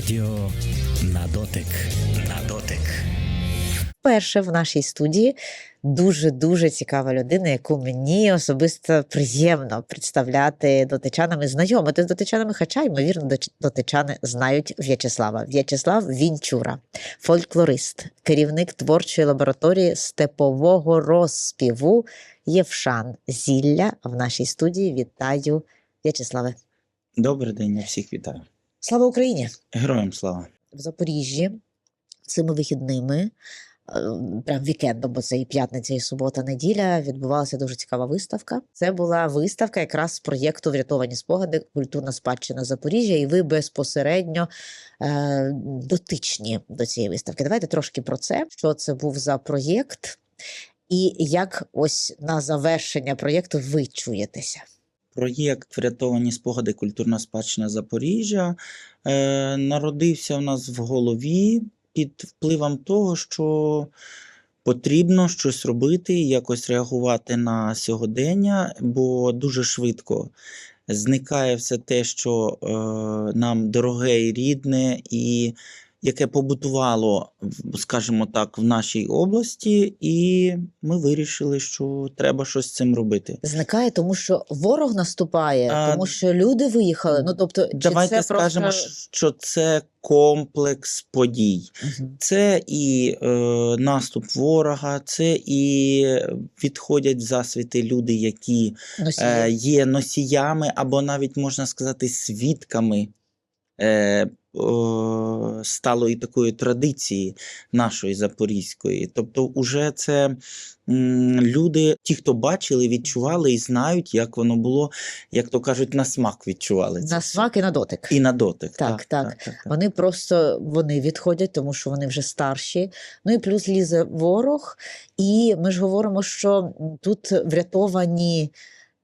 Радіо на дотик. На дотик. Перше в нашій студії дуже дуже цікава людина, яку мені особисто приємно представляти дотичанами, знайомити з дотичанами, хоча ймовірно, дотичани знають В'ячеслава. В'ячеслав Вінчура, фольклорист, керівник творчої лабораторії степового розспіву Євшан Зілля в нашій студії. Вітаю, В'ячеславе. Добрий день, я всіх вітаю. Слава Україні! Героям слава. в Запоріжжі цими вихідними, е, прям вікендом, бо це і п'ятниця, і субота, неділя, відбувалася дуже цікава виставка. Це була виставка якраз з проєкту Врятовані спогади, культурна спадщина Запоріжжя, і ви безпосередньо е, дотичні до цієї виставки. Давайте трошки про це, що це був за проєкт, і як ось на завершення проєкту ви чуєтеся. Проєкт Врятовані спогади. Культурна спадщина Запоріжжя е, народився в нас в голові під впливом того, що потрібно щось робити, якось реагувати на сьогодення, бо дуже швидко зникає все те, що е, нам дороге і рідне, і яке побутувало, скажімо так, в нашій області, і ми вирішили, що треба щось з цим робити. Зникає, тому що ворог наступає, А, тому що люди виїхали. Ну тобто, чи Давайте це скажемо, просто... що це комплекс подій. Мгм. Це і е, наступ ворога, це і відходять в засвіти люди, які е, є носіями, або навіть можна сказати, свідками е, о, сталої такої традиції нашої запорізької. Тобто, уже це люди, ті, хто бачили, відчували і знають, як воно було, як то кажуть, на смак відчували. це на смак і на дотик. І на дотик. Так, так. так, так. Вони просто вони відходять, тому що вони вже старші. Ну і плюс лізе ворог. І ми ж говоримо, що тут врятовані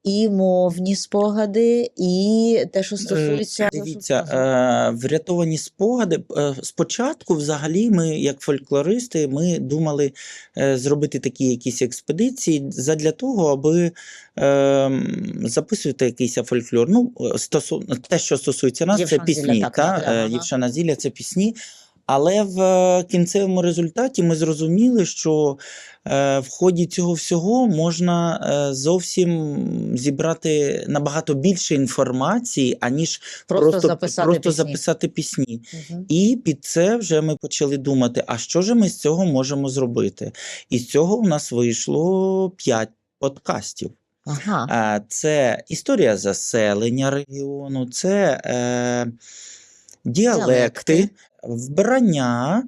і мовні спогади, і те, що стосується Е, Дивіться, е, врятовані спогади. Е, Спочатку, взагалі, ми, як фольклористи, ми думали е, зробити такі якісь експедиції задля того, аби е, записувати якийсь фольклор. Ну, стосовно те, що стосується нас, Євшан це Зілля, пісні. так, та. Євшана Зілля це пісні. Але в е, кінцевому результаті ми зрозуміли, що е, в ході цього всього можна е, зовсім зібрати набагато більше інформації, аніж Просто записати просто пісні. записати пісні. Мгм. І під це вже ми почали думати: а що ж ми з цього можемо зробити? І з цього у нас вийшло п'ять подкастів. Ага. Це історія заселення регіону, це е, діалекти, вбрання,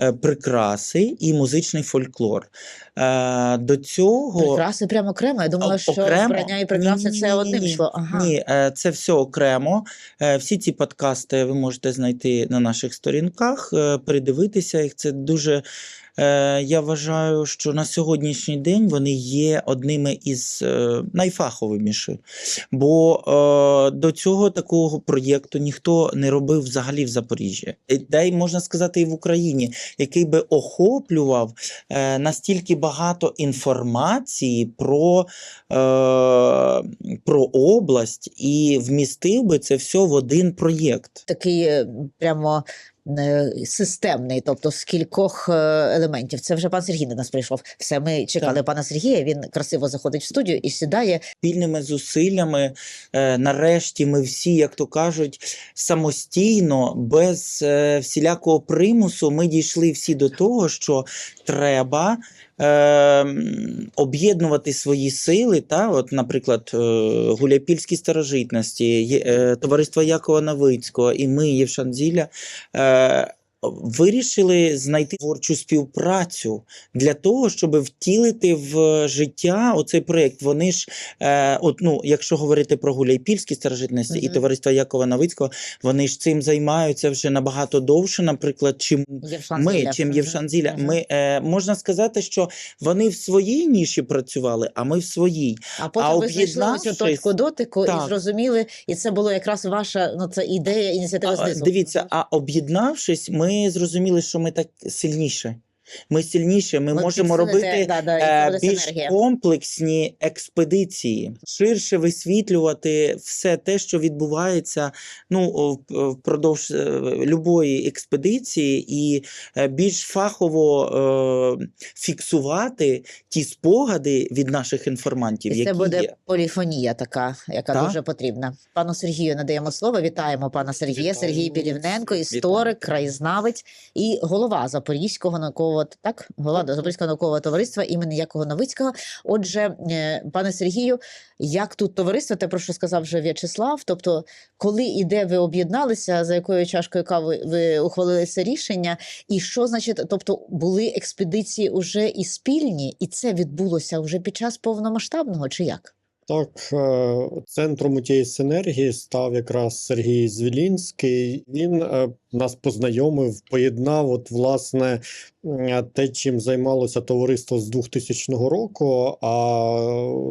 е, прикраси і музичний фольклор. Е, До цього Прикраси прямо окремо. Я думала, що окремо? вбрання і прикраси це одним йшло. Ага. Ні, е, це все окремо. Е, Всі ці подкасти ви можете знайти на наших сторінках, е, передивитися їх. Це дуже. Я вважаю, що на сьогоднішній день вони є одними із найфаховіших. Бо до цього такого проєкту ніхто не робив взагалі в Запоріжжі. Та й можна сказати, і в Україні, який би охоплював настільки багато інформації про, е, про область і вмістив би це все в один проєкт. Такий е, прямо. е, Системний, тобто з кількох е, елементів. Це вже пан Сергій до нас прийшов. Все, ми чекали Так. пана Сергія. Він красиво заходить в студію і сідає. Спільними зусиллями, е, нарешті, ми всі, як то кажуть, самостійно, без е, всілякого примусу, ми дійшли всі до того, що треба. Е, Об'єднувати свої сили, та от, наприклад, е, гуляпільські старожитності, е, товариство Якова Новицького і ми, Євшан Зілля, е, вирішили знайти творчу співпрацю для того, щоб втілити в життя оцей проєкт. Вони ж, е, от, ну, якщо говорити про гуляйпільські старожитності і Мгм. товариство Якова Новицького, вони ж цим займаються вже набагато довше, наприклад, чим ми, чим Мгм, Євшан Зілля. Ми е, можна сказати, що вони в своїй ніші працювали, а ми в своїй. А потім а ви знайшли цю точку дотику і зрозуміли, і це було якраз ваша ну це ідея, ініціатива знизу. дивіться, а об'єднавшись, ми зрозуміли, що ми так сильніше. Ми сильніші, ми Ви можемо робити да, да, е, більш синергія. комплексні експедиції, ширше висвітлювати все те, що відбувається ну, впродовж е, любої експедиції, і е, більш фахово е, фіксувати ті спогади від наших інформантів, І які це буде є. поліфонія така, яка Так. дуже потрібна. Пану Сергію надаємо слово. Вітаємо пана Сергія. Вітаємо Сергій. Білівненко, історик, краєзнавець і голова Запорізького наукового так, голова Запорізького наукового товариства імені Якова Новицького. Отже, е, пане Сергію, як тут товариство, те про що сказав вже В'ячеслав. Тобто, коли і де ви об'єдналися, за якою чашкою кави ви ухвалили це рішення, і що значить, тобто були експедиції уже і спільні, і це відбулося вже під час повномасштабного, чи як? Так, е, центром у тієї синергії став якраз Сергій Звілінський. Він е, нас познайомив, поєднав, от, власне, те, чим займалося товариство з 2000 року, а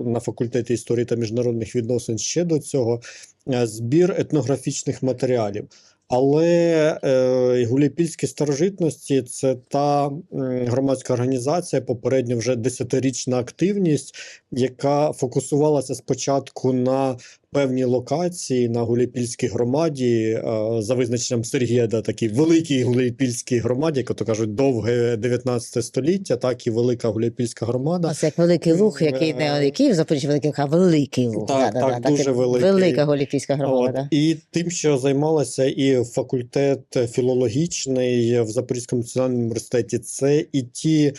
на факультеті історії та міжнародних відносин ще до цього е, збір етнографічних матеріалів. Але е, Гуляйпільські старожитності це та м, громадська організація, попередньо вже десятирічна активність, яка фокусувалася спочатку на певній локації на Гуляйпільській громаді, е, за визначенням Сергія, да, такій великій Гуляйпільській громаді, як то кажуть, довге 19 століття, так і велика Гуляйпільська громада. Це як великий луг, який не Е, який в Запоріжжі великий а великий луг. Так, так, дуже як великий. Велика голіпійська громада. От, і тим, що займалася і факультет філологічний в Запорізькому національному університеті, це і ті е,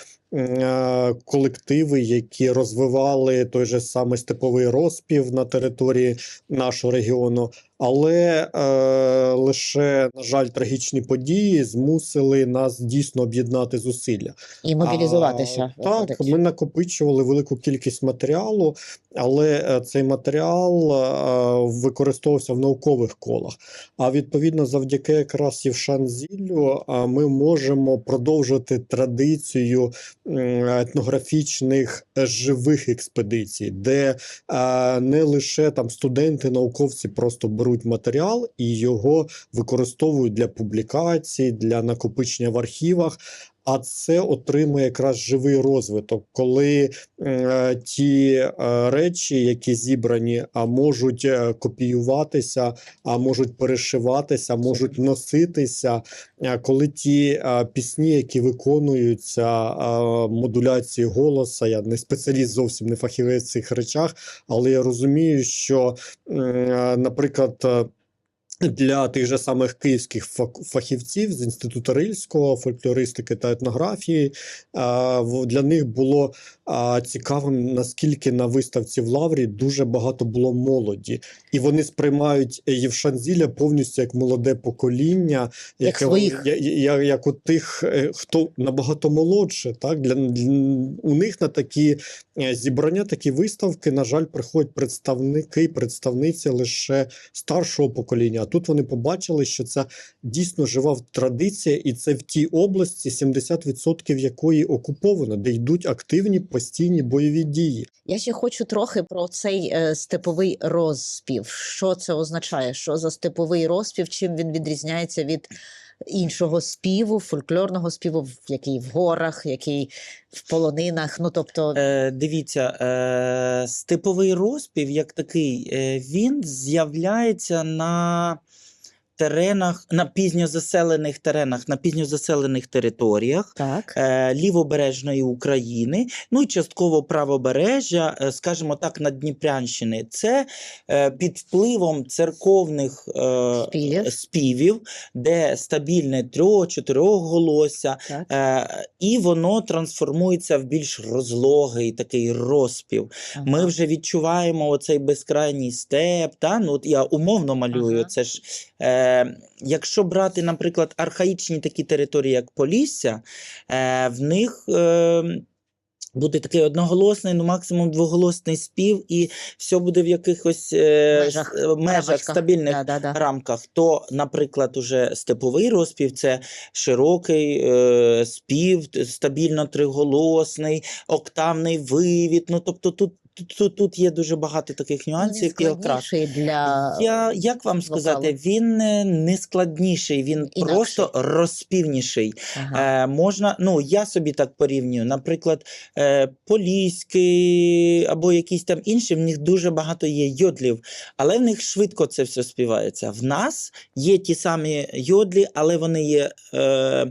колективи, які розвивали той же самий степовий розпів на території нашого регіону. Але е, лише, на жаль, трагічні події змусили нас дійсно об'єднати зусилля. І мобілізуватися. А, Так, ми накопичували велику кількість матеріалу, але е, цей матеріал е, використовувався в наукових колах. А відповідно, завдяки якраз Євшанзіллю е, ми можемо продовжити традицію етнографічних е, живих експедицій, де е, не лише там студенти, науковці просто беруть матеріал і його використовують для публікацій, для накопичення в архівах. А це отримує якраз живий розвиток, коли е, ті е, речі, які зібрані, а можуть е, копіюватися, а можуть перешиватися, можуть носитися. е, коли ті е, пісні, які виконуються е, модуляції голоса, я не спеціаліст зовсім не фахівець в цих речах, але я розумію, що, е, наприклад. Для тих же самих київських фахівців з інституту Рильського, фольклористики та етнографії, для них було цікавим, наскільки на виставці в Лаврі дуже багато було молоді, і вони сприймають Євшанзіля повністю як молоде покоління, Як своїх. я, я, як у тих, е, хто набагато молодше. Так для, для у них на такі е, зібрання, такі виставки, на жаль, приходять представники, представниці лише старшого покоління. А тут вони побачили, що це дійсно жива традиція, і це в тій області, 70% якої окуповано, де йдуть активні постійні бойові дії. Я ще хочу трохи про цей е, степовий розпів. Що це означає? Що за степовий розпів? Чим він відрізняється від іншого співу, фольклорного співу, який в горах, який в полонинах? Ну тобто, Е, дивіться, е, степовий розпів, як такий, е, він з'являється на теренах, на пізньозаселених теренах, на пізньозаселених територіях. так. е, лівобережної України, ну і частково правобережжя, е, скажімо так, на Дніпрянщини. Це е, під впливом церковних е, Співів. співів, де стабільне трьох-чотирьох голосся, е, і воно трансформується в більш розлогий такий розпів. Ми вже відчуваємо оцей безкрайній степ. Та? Ну, от я умовно малюю. Ага. Це ж, е, якщо брати, наприклад, архаїчні такі території, як Полісся, е, в них. Е, Буде такий одноголосний, ну максимум двоголосний спів, і все буде в якихось е, Межах, е, межах стабільних Да, да, да. рамках. То, наприклад, уже степовий розпів це широкий е, спів, стабільно триголосний, октавний вивід. Ну тобто тут тут, тут, тут є дуже багато таких Ну, нюансів він і окрас. складніший для Я як вам сказати, вокалу. він е, не складніший, він Інакший. просто розпівніший. ага. Е, можна, ну я собі так порівнюю. Наприклад, е, поліський або якісь там інші, в них дуже багато є йодлів, але в них швидко це все співається. В нас є ті самі йодлі, але вони є е,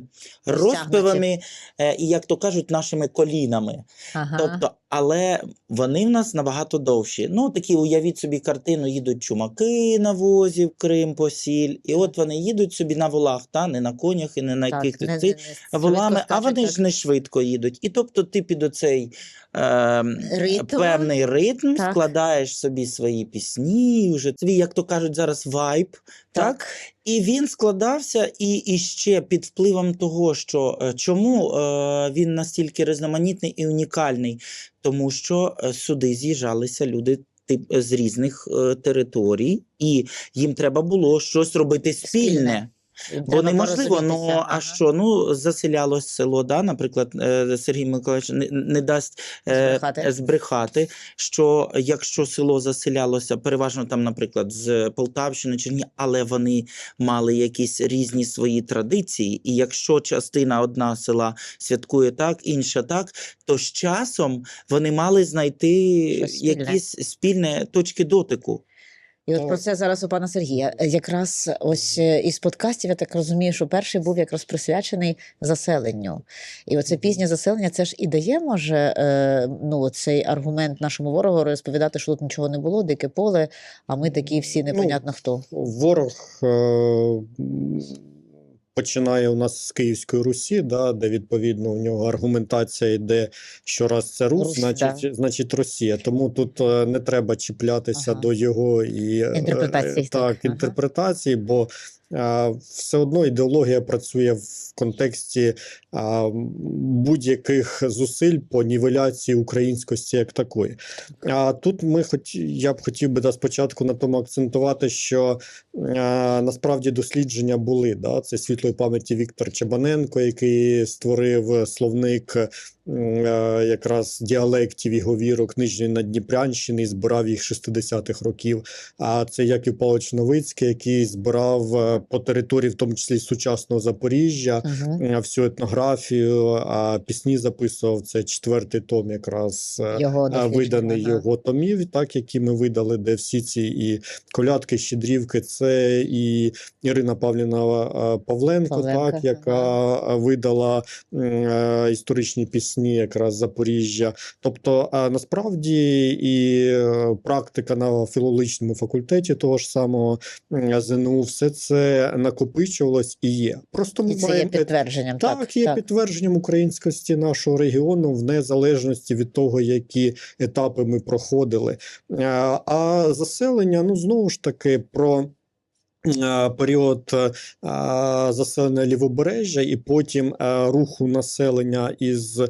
розпивами, е, і, як то кажуть, нашими колінами. ага. Тобто, але вони в нас набагато довші. Ну, такі уявіть собі картину, їдуть чумаки на возі в Крим по сіль, і от вони їдуть собі на волах, та не на конях і не на Так, якихось не- цих не- не волами, швидко а вони скачуть, ж не швидко їдуть. І тобто ти під оцей е, Ритм. певний ритм Так. складаєш собі свої пісні, вже свій, як то кажуть, зараз вайб. Так? так. І він складався, і, і ще під впливом того, що е, чому е, він настільки різноманітний і унікальний, тому що е, сюди з'їжджалися люди. тип- З різних е, територій, і їм треба було щось робити спільне. Спільне. Бо неможливо, ну а що? Ну заселялось село, да, наприклад, е, Сергій Миколаївич не, не дасть е, Збрехати. збрехати, що якщо село заселялося, переважно там, наприклад, з Полтавщини, Черні, але вони мали якісь різні свої традиції, і якщо частина одна села святкує так, інша так, то з часом вони мали знайти спільне. якісь спільні точки дотику. І от про це зараз у пана Сергія. Е, Якраз ось е, із подкастів я так розумію, що перший був якраз присвячений заселенню. І оце пізнє заселення, це ж і дає, може, е, ну, цей аргумент нашому ворогу розповідати, що тут нічого не було, дике поле, а ми такі всі непонятно хто. Ворог е, починає у нас з Київської Русі, да, де відповідно у нього аргументація йде, що раз це Рус, Русь, значить, значить Росія. Тому тут е, не треба чіплятися Ага. до його і інтерпретації, Інтерпретацій, е, так, так, ага. інтерпретації, бо е, все одно ідеологія працює в контексті будь-яких зусиль по нівеляції українськості як такої. А тут ми хоч я б хотів би да, спочатку на тому акцентувати, що насправді дослідження були. Да? Це світлої пам'яті Віктор Чебаненко, який створив словник якраз діалектів і говірок Нижньої Надніпрянщини і збирав їх 60-х років. А це Яків Павлович Новицький, який збирав по території, в тому числі сучасного Запоріжжя, Угу. е, всю етнографію, а пісні записував. Це четвертий том, якраз е, Його виданий ага. його томів, так які ми видали, де всі ці і колядки, щедрівки, це і Ірина Павлівна а, Павленко, Павленко, так, яка а, видала е, історичні пісні якраз Запоріжжя. Тобто, насправді і е, практика на філологічному факультеті того ж самого ЗНУ, все це накопичувалось і є. Просто ми І це є підтвердженням. так, Так, є так. підтвердженням українськості нашого регіону в незалежності від того, які етапи ми проходили. Е, А заселення, ну знову ж таки, про. Е, Період е, заселення лівобережжя і потім е, руху населення із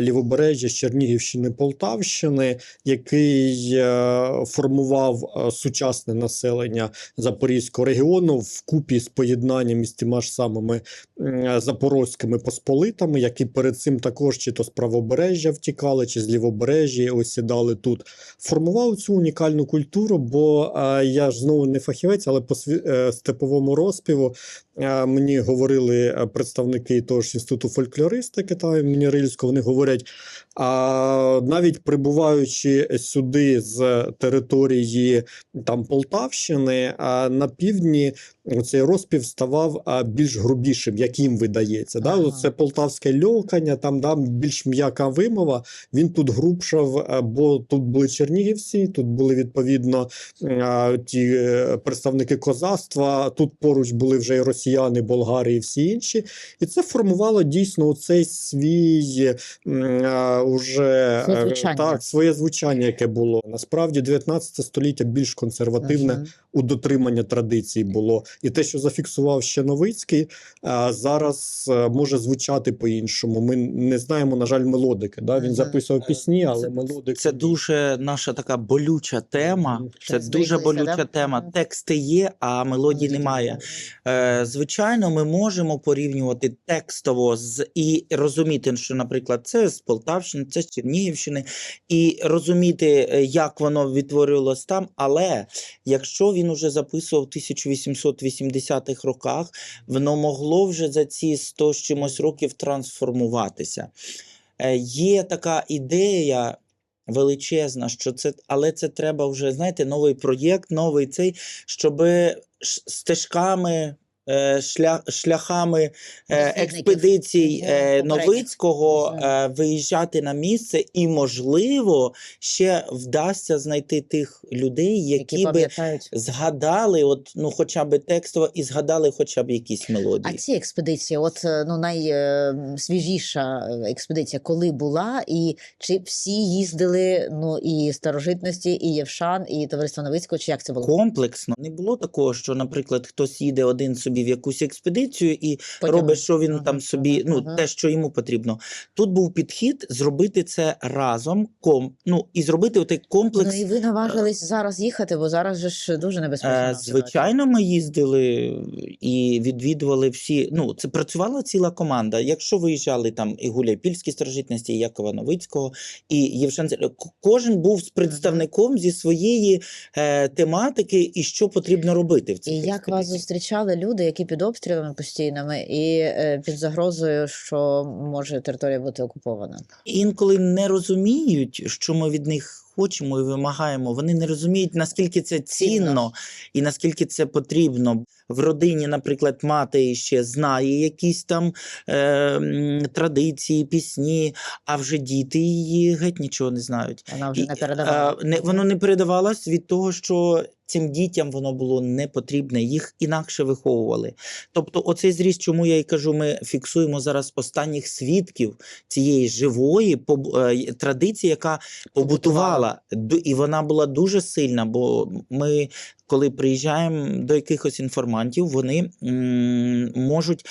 лівобережжя з Чернігівщини Полтавщини, який формував сучасне населення Запорізького регіону вкупі з поєднанням із тими ж самими запорозькими посполитами, які перед цим також чи то з правобережжя втікали, чи з лівобережжя осідали тут. Формував цю унікальну культуру, бо я ж знову не фахівець, але по сві- е, степовому розпіву. Е, мені говорили е, представники того ж інституту фольклористики та мені Рильського, вони говорять, а навіть прибуваючи сюди з території там Полтавщини, на півдні цей розпів ставав а, більш грубішим, як їм видається. Да? Це полтавське льокання, там да, більш м'яка вимова. Він тут грубшав, бо тут були чернігівці, тут були відповідно а, ті е, представники козацтва. Тут поруч були вже і росіяни, болгари і всі інші. І це формувало дійсно цей свій а, уже Своє е, звучання. так, своє звучання, яке було. Насправді 19 століття більш консервативне Мгм. у дотримання традицій було і те, що зафіксував ще Новицький, е, зараз е, може звучати по-іншому. Ми не знаємо, на жаль, мелодики. Да? Він записував е, пісні, але це, мелодики це дуже наша така болюча тема. Це дуже болюча тема. Тексти є, а мелодії немає. Звичайно, ми можемо порівнювати текстово з і розуміти, що, наприклад, це з Полтавщини, це з Чернігівщини, і розуміти, як воно відтворилось там. Але якщо він уже записував 1800 70-80-х роках, воно могло вже за ці 100 з чимось років трансформуватися. Е, є така ідея. Величезна, що це, але це треба вже знаєте, новий проєкт, новий цей, щоб стежками е, шляхами е, експедицій е. Новицького виїжджати на місце, і, можливо, ще вдасться знайти тих людей, Які які би згадали, от, ну, хоча б текстово, і згадали хоча б якісь А ці експедиції, от ну найсвіжіша експедиція, коли була, і чи всі їздили? Ну і старожитності, і Євшан, і товариство Новицького, чи як це було? Комплексно не було такого, що, наприклад, хтось їде один собі в якусь експедицію і Потім- робить, що він Мгм, там собі, ну те, що йому потрібно. Тут був підхід зробити це разом, ком, ну і зробити отей комплекс. Ну і ви наважились зараз їхати, бо зараз же ж дуже небезпечно. Е. Звичайно, ми їздили і відвідували всі. Ну, це працювала ціла команда. Якщо виїжджали там і Гуляйпільські старожитності, і Якова Новицького, і к- кожен був з представником зі своєї е, тематики і що потрібно робити в цих І як вас зустрічали люди, які під обстрілами постійними і е, під загрозою, що може територія бути окупована? інколи не розуміють, що ми від них хочемо і вимагаємо. Вони не розуміють, наскільки це Цінно. і наскільки це потрібно. В родині, наприклад, мати ще знає якісь там е, традиції, пісні, а вже діти її геть нічого не знають. Вона вже не передавала. е, не, воно не передавалось від того, що цим дітям воно було не потрібне, їх інакше виховували. Тобто, оцей зріст, чому я й кажу, ми фіксуємо зараз останніх свідків цієї живої е, традиції, яка побутувала, і вона була дуже сильна, бо ми, коли приїжджаємо до якихось інформантів, вони можуть.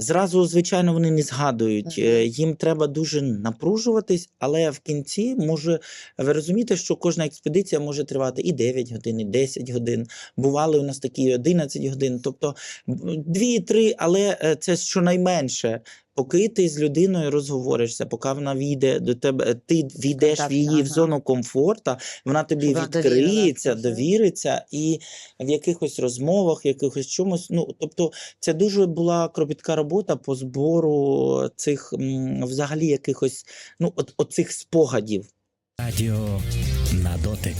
Зразу, звичайно, вони не згадують. Е, Їм треба дуже напружуватись, але в кінці може ви розумієте, що кожна експедиція може тривати і 9 годин, і 10 годин. Бували у нас такі і 11 годин. Тобто 2-3, але е, це щонайменше. Поки ти з людиною розговоришся, поки вона війде до тебе, ти війдеш в її в зону комфорта, вона тобі вона відкриється, довіриться, і в якихось розмовах, якихось чомусь. Ну тобто, це дуже була кропітка робота по збору цих взагалі якихось ну от, от цих спогадів. Радіо. На дотик.